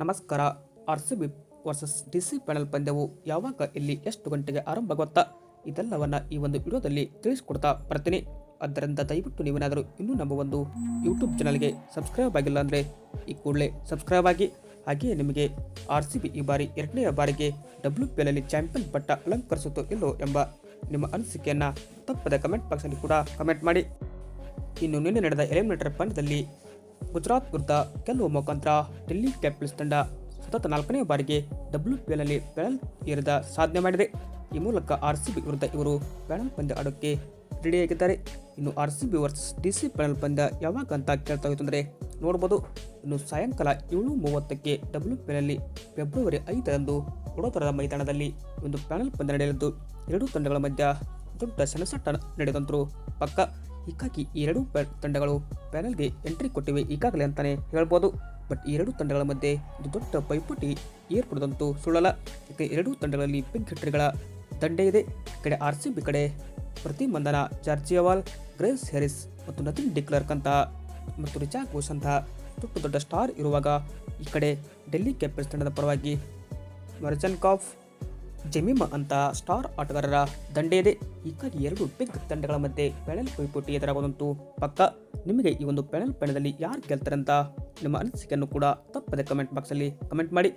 ನಮಸ್ಕಾರ. R C B versus D C panel ಪಂದ್ಯವು ಯಾವಾಗ ಇಲ್ಲಿ ಎಷ್ಟು ಗಂಟೆಗೆ ಆರಂಭ ಇದೆಲ್ಲವನ್ನು ಈ ಒಂದು ವಿಡಿಯೋದಲ್ಲಿ ತಿಳಿಸಿಕೊಡ್ತಾ ಬರ್ತೀನಿ. ಆದ್ದರಿಂದ ದಯವಿಟ್ಟು ನೀವೇನಾದರೂ ಇನ್ನೂ ನಮ್ಮ ಒಂದು ಯೂಟ್ಯೂಬ್ ಚಾನಲ್ಗೆ ಸಬ್ಸ್ಕ್ರೈಬ್ ಆಗಿಲ್ಲ ಅಂದರೆ ಈ ಕೂಡಲೇ ಸಬ್ಸ್ಕ್ರೈಬ್ ಆಗಿ. ಹಾಗೆಯೇ ನಿಮಗೆ ಆರ್ ಸಿ ಬಿ ಈ ಬಾರಿ ಎರಡನೆಯ ಬಾರಿಗೆ ಡಬ್ಲ್ಯೂ ಪಿ ಚಾಂಪಿಯನ್ ಪಟ್ಟ ಅಲಂಕರಿಸುತ್ತೋ ಇಲ್ಲೋ ಎಂಬ ನಿಮ್ಮ ಅನಿಸಿಕೆಯನ್ನು ತಪ್ಪದ ಕಮೆಂಟ್ ಬಾಕ್ಸಲ್ಲಿ ಕೂಡ ಕಮೆಂಟ್ ಮಾಡಿ. ಇನ್ನು ನಿನ್ನೆ ನಡೆದ ಎಲಿಮಿನೇಟರ್ ಪಂದ್ಯದಲ್ಲಿ ಗುಜರಾತ್ ವಿರುದ್ಧ ಗೆಲ್ಲುವ ಮುಖಾಂತರ ಡೆಲ್ಲಿ ಕ್ಯಾಪಿಟಲ್ಸ್ ತಂಡ ಸತತ ನಾಲ್ಕನೇ ಬಾರಿಗೆ ಡಬ್ಲ್ಯೂ ಪಿ ಎಲ್ನಲ್ಲಿ ಪೆನಲ್ ಏರಿದ ಸಾಧನೆ ಮಾಡಿದೆ. ಈ ಮೂಲಕ ಆರ್ ಸಿ ಬಿ ವಿರುದ್ಧ ಇವರು ಪ್ಯಾನಲ್ ಪಂದ್ಯ ಆಡೋಕ್ಕೆ ರೆಡಿಯಾಗಿದ್ದಾರೆ. ಇನ್ನು R C B versus D C panel ಪಂದ್ಯ ಯಾವಾಗ ಅಂತ ಕೇಳ್ತಾ ಹೋಯ್ತು ಅಂದರೆ ನೋಡ್ಬೋದು. ಇನ್ನು ಸಾಯಂಕಾಲ ಏಳು ಮೂವತ್ತಕ್ಕೆ ಡಬ್ಲ್ಯೂ ಪಿ ಫೆಬ್ರವರಿ ಐದರಂದು ವಡೋದರದ ಮೈದಾನದಲ್ಲಿ ಒಂದು ಪ್ಯಾನಲ್ ಪಂದ್ಯ ನಡೆಯಲಿದ್ದು, ಎರಡೂ ತಂಡಗಳ ಮಧ್ಯ ದೊಡ್ಡ ಸೆಣಸಾಟ ನಡೆದಂತರೂ ಪಕ್ಕ. ಹೀಗಾಗಿ ಎರಡೂ ಪ್ಯಾ- ತಂಡಗಳು ಪ್ಯಾನಲ್ಗೆ ಎಂಟ್ರಿ ಕೊಟ್ಟಿವೆ ಈಗಾಗಲೇ ಅಂತಲೇ ಹೇಳ್ಬೋದು. ಬಟ್ ಎರಡು ಎರಡೂ ತಂಡಗಳ ಮಧ್ಯೆ ಒಂದು ದೊಡ್ಡ ಪೈಪೋಟಿ ಏರ್ಪಡದಂತೂ ಸುಳ್ಳಲ್ಲ. ಯಾಕೆ ಎರಡೂ ತಂಡಗಳಲ್ಲಿ ಬಿಗ್ ಹಿಟ್ಟರ್ಗಳ ದಂಡೆ ಇದೆ. ಕಡೆ ಆರ್ ಸಿ ಬಿ ಕಡೆ ಪ್ರತಿ ಮಂದನ ಜಾರ್ಜಿಯವಾಲ್, ಗ್ರೇಸ್ ಹ್ಯಾರಿಸ್ ಮತ್ತು ನತಿನ್ ಡಿಕ್ಲರ್ಕ್ ಅಂತ ಮತ್ತು ರಿಚಾ ಘೋಷ್ ಅಂತ ದೊಡ್ಡ ದೊಡ್ಡ ಸ್ಟಾರ್ ಇರುವಾಗ ಈ ಕಡೆ ಡೆಲ್ಲಿ ಕ್ಯಾಪಿಟಲ್ಸ್ ತಂಡದ ಪರವಾಗಿ ಮರ್ಜನ್ ಕಾಫ್ ಜಮೀಮಾ ಅಂತ ಸ್ಟಾರ್ ಆಟಗಾರರ ದಂಡೆ ಇದೆ. ಹೀಗಾಗಿ ಎರಡು ಬಿಗ್ ತಂಡಗಳ ಮಧ್ಯೆ ಪೆನಲ್ ಪೈಪೋಟಿ ಎದುರಾಗೋದಂತೂ ಪಕ್ಕ. ನಿಮಗೆ ಈ ಒಂದು ಪೆಣಲ್ ಪೆಣದಲ್ಲಿ ಯಾರು ಗೆಲ್ತಾರಂತ ನಿಮ್ಮ ಅನಿಸಿಕೆಯನ್ನು ಕೂಡ ತಪ್ಪದೆ ಕಮೆಂಟ್ ಬಾಕ್ಸಲ್ಲಿ ಕಮೆಂಟ್ ಮಾಡಿ.